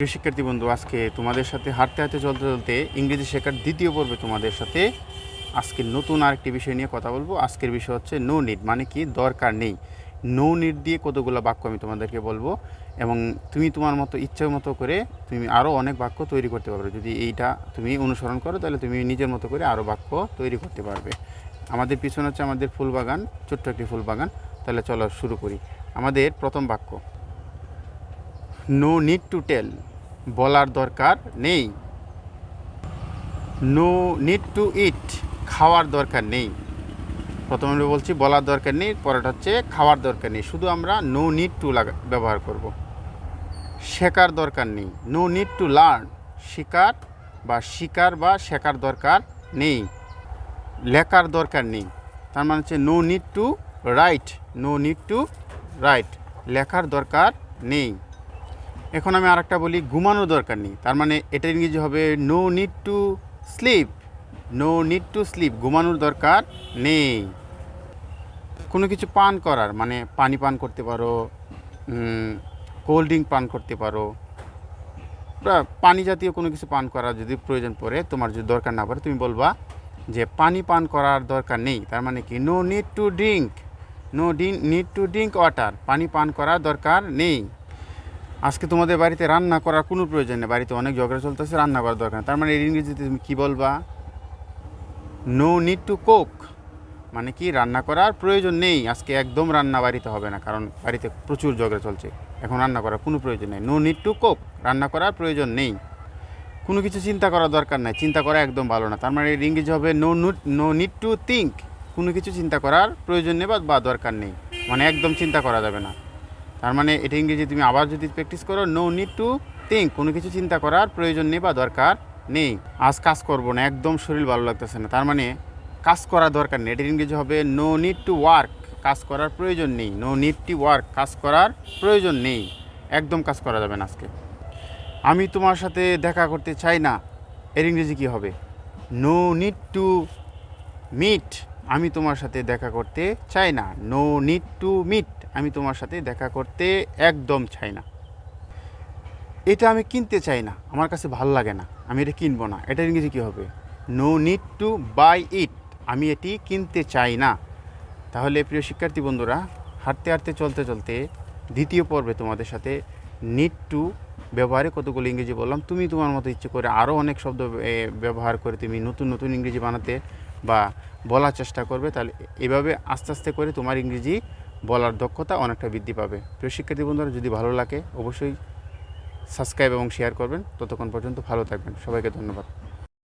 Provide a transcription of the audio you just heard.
প্রিয় শিক্ষার্থী বন্ধু, আজকে তোমাদের সাথে হাঁটতে হাঁটতে চলতে চলতে ইংরেজি শেখার দ্বিতীয় পর্বে তোমাদের সাথে আজকে নতুন আরেকটি বিষয় নিয়ে কথা বলব। আজকের বিষয় হচ্ছে নো নিড মানে কি দরকার নেই। নো নিড দিয়ে কতগুলো বাক্য আমি তোমাদেরকে বলব এবং তুমি তোমার মতো ইচ্ছা মতো করে তুমি আরও অনেক বাক্য তৈরি করতে পারবে। যদি এইটা তুমি অনুসরণ করো, তাহলে তুমি নিজের মতো করে আরও বাক্য তৈরি করতে পারবে। আমাদের পিছনে হচ্ছে আমাদের ফুল বাগান ছোট্ট একটি ফুল বাগান তাহলে চলো শুরু করি। আমাদের প্রথম বাক্য নো নিড টু টেল বলার দরকার নেই। নো নিড টু ইট, খাওয়ার দরকার নেই। প্রথমে আমরা বলছি বলার দরকার নেই পরেটা হচ্ছে খাওয়ার দরকার নেই। শুধু আমরা নো নিড টু ব্যবহার করব। শেখার দরকার নেই। নো নিড টু লার্ন, শিকার বা শিকার বা শেখার দরকার নেই। লেখার দরকার নেই। তার মানে হচ্ছে no need to write, no need to write, লেখার দরকার নেই। এখন আমি আর একটা বলি, ঘুমানোর দরকার নেই। তার মানে এটা ইংরেজি হবে no need to sleep no need to sleep ঘুমানোর দরকার নেই। কোনো কিছু পান করার মানে পানি পান করতে পারো কোল্ড ড্রিঙ্ক পান করতে পারো পানি জাতীয় কোনো কিছু পান করার যদি প্রয়োজন পড়ে, তোমার যদি দরকার না পড়ে, তুমি বলবা যে পানি পান করার দরকার নেই। তার মানে কি? No need to drink no need to drink water পানি পান করার দরকার নেই। আজকে তোমাদের বাড়িতে রান্না করার কোনো প্রয়োজন নেই। বাড়িতে অনেক ঝগড়া চলতেছে, রান্না করার দরকার। তার মানে এর ইংরেজিতে তুমি কী বলবা? নো নিড টু কোক মানে কি, রান্না করার প্রয়োজন নেই। আজকে একদম রান্না বাড়িতে হবে না, কারণ বাড়িতে প্রচুর ঝগড়া চলছে। এখন রান্না করার কোনো প্রয়োজন নেই। নো নিড টু কোক রান্না করার প্রয়োজন নেই। কোনো কিছু চিন্তা করার দরকার নাই। চিন্তা করা একদম ভালো না। তার মানে এর ইংরেজি হবে no no need to think কোনো কিছু চিন্তা করার প্রয়োজন নেই বা দরকার নেই। মানে একদম চিন্তা করা যাবে না। তার মানে এটা ইংরেজি তুমি আবার যদি প্র্যাকটিস করো নো নিড টু থিঙ্ক কোনো কিছু চিন্তা করার প্রয়োজন নেই বা দরকার নেই। আজ কাজ করব না, একদম শরীর ভালো লাগতেছে না। তার মানে কাজ করার দরকার নেই। এটার ইংরেজি হবে নো নিড টু ওয়ার্ক কাজ করার প্রয়োজন নেই। নো নিড টু ওয়ার্ক কাজ করার প্রয়োজন নেই। একদম কাজ করা যাবে না আজকে। আমি তোমার সাথে দেখা করতে চাই না। এর ইংরেজি কী হবে? নো নিড টু মিট আমি তোমার সাথে দেখা করতে চাই না। নো নিড টু মিট আমি তোমার সাথে দেখা করতে একদম চাই না। এটা আমি কিনতে চাই না। আমার কাছে ভালো লাগে না। আমি এটা কিনবো না। এটা ইংরেজি কী হবে? No need to buy it আমি এটি কিনতে চাই না। তাহলে প্রিয় শিক্ষার্থী বন্ধুরা, হাঁটতে হাঁটতে, চলতে চলতে দ্বিতীয় পর্বে তোমাদের সাথে নিড টু ব্যবহারে কতগুলো ইংরেজি বললাম। তুমি তোমার মতো ইচ্ছে করে আরও অনেক শব্দ ব্যবহার করে তুমি নতুন নতুন ইংরেজি বানাতে বা বলার চেষ্টা করবে, তাহলে এভাবে আস্তে আস্তে করে তোমার ইংরেজি বলার দক্ষতা অনেকটা বৃদ্ধি পাবে। প্রিয় শিক্ষার্থী বন্ধুরা, যদি ভালো লাগে, অবশ্যই সাবস্ক্রাইব এবং শেয়ার করবেন। ততক্ষণ পর্যন্ত ভালো থাকবেন। সবাইকে ধন্যবাদ।